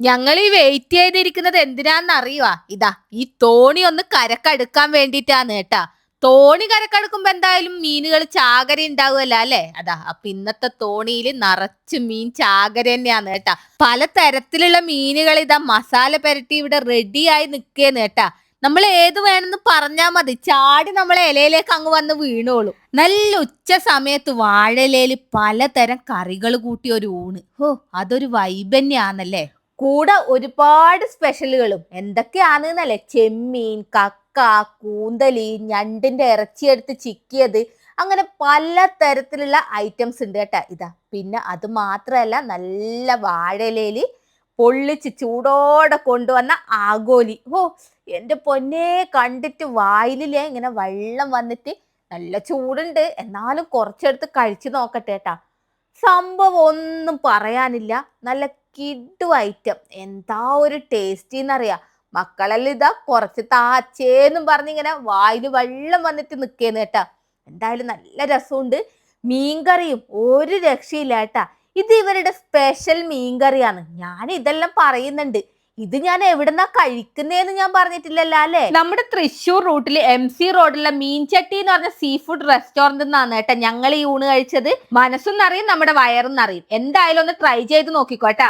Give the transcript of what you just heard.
ഞങ്ങൾ ഈ വെയിറ്റ് ചെയ്തിരിക്കുന്നത് എന്തിനാന്ന് അറിയുവാ ഇതാ ഈ തോണി ഒന്ന് കരക്കടുക്കാൻ വേണ്ടിട്ടാന്ന് കേട്ടാ. തോണി കരക്കടുക്കുമ്പോ എന്തായാലും മീനുകൾ ചാകര ഉണ്ടാവുമല്ലോ അല്ലെ? അതാ അപ്പൊ ഇന്നത്തെ തോണിയിൽ നിറച്ച് മീൻ ചാകര തന്നെയാണ് കേട്ടാ. പല തരത്തിലുള്ള മീനുകൾ ഇതാ മസാല പെരട്ടി ഇവിടെ റെഡിയായി നിക്കേന്ന് കേട്ടാ. നമ്മൾ ഏത് വേണമെന്ന് പറഞ്ഞാ മതി. ചാടി നമ്മളെ ഇലയിലേക്ക് അങ്ങ് വന്ന് വീണോളൂ. നല്ല ഉച്ച സമയത്ത് വാഴയിലയിൽ പലതരം കറികൾ കൂട്ടിയ ഒരു ഊണ്. ഓ അതൊരു വൈബന്യാന്നല്ലേ കൂടെ ഒരുപാട് സ്പെഷ്യലുകളും എന്തൊക്കെയാണെന്നല്ലേ? ചെമ്മീൻ കക്ക കൂന്തലി ഞണ്ടിന്റെ ഇറച്ചി എടുത്ത് ചിക്കിയത്. അങ്ങനെ പല തരത്തിലുള്ള ഐറ്റംസ് ഉണ്ട് കേട്ടാ ഇതാ. പിന്നെ അത് മാത്രമല്ല നല്ല വാഴയിലയിൽ പൊള്ളിച്ച് ചൂടോടെ കൊണ്ടുവന്ന ആഗോലി. ഓ എന്റെ പൊന്നെ കണ്ടിട്ട് വായിലില്ലേ ഇങ്ങനെ വെള്ളം വന്നിട്ട് നല്ല ചൂടുണ്ട്. എന്നാലും കുറച്ചെടുത്ത് കഴിച്ചു നോക്കട്ടെ കേട്ടാ. സംഭവം ഒന്നും പറയാനില്ല. നല്ല കിഡു ഐറ്റം. എന്താ ഒരു ടേസ്റ്റി എന്നറിയാം മക്കളെല്ലാം ഇതാ കുറച്ച് താച്ചേന്നും പറഞ്ഞിങ്ങനെ വായിൽ വെള്ളം വന്നിട്ട് നിൽക്കേന്ന് കേട്ടാ. എന്തായാലും നല്ല രസമുണ്ട് മീൻകറിയും ഒരു രക്ഷയില്ല കേട്ടാ. ഇത് ഇവരുടെ സ്പെഷ്യൽ മീൻകറിയാണ്. ഞാൻ ഇതെല്ലാം പറയുന്നുണ്ട്. ഇത് ഞാൻ എവിടെന്നാ കഴിക്കുന്നേന്ന് ഞാൻ പറഞ്ഞിട്ടില്ലല്ലോ അല്ലേ? നമ്മുടെ തൃശ്ശൂർ റൂട്ടിൽ എം സി റോഡിലെ മീൻചട്ടി എന്ന് പറഞ്ഞ സീ ഫുഡ് റെസ്റ്റോറന്റ് നിന്നാണ് കേട്ടോ ഞങ്ങൾ ഈ ഊണ് കഴിച്ചത്. മനസ്സും നിറയും നമ്മുടെ വയറും നിറയും എന്തായാലും ഒന്ന് ട്രൈ ചെയ്ത് നോക്കിക്കോട്ടെ